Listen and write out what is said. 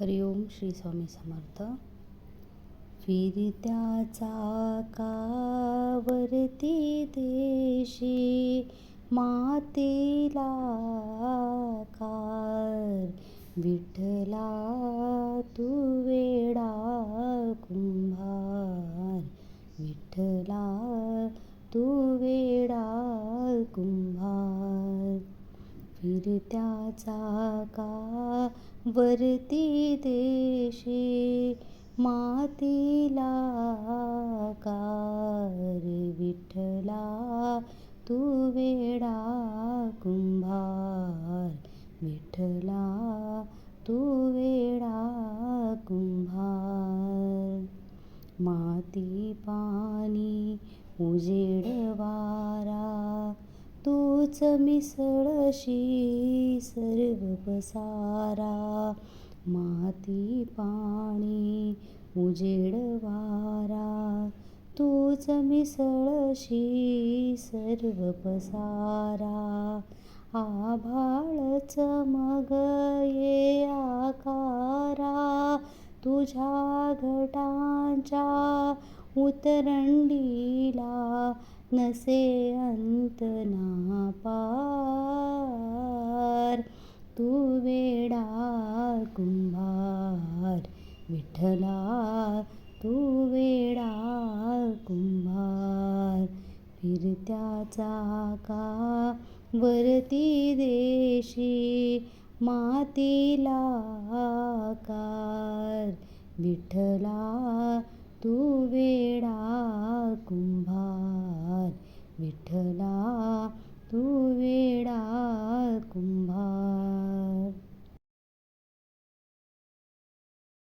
हरिओम श्री स्वामी समर्थ. फिरत्या कावरती देशी मातेला कार विठ्ठला तू वेडा कुंभार. विठ्ठला तू वेडा कुंभार. फिरत्या चाकावरती देशी मातीला कार विठला तू वेडा कुंभार. विठला तू वेडा कुंभार. माती पाणी उजेड वारा तूच मिसळशी सर्व पसारा माती पाणी उजेड वारा तूच मिसळशी सर्व पसारा आभाळ चमग ये आकारा. तुझ्या घटांच्या उतरंडीला नसे अंत ना पार तू वेडा कुंभार विठ्ठला तू वेडा कुंभार फिरत्या चाका वरती देशी मातीला विठ्ठला तू वेडा कुंभार. विठ्ठला तू वेडा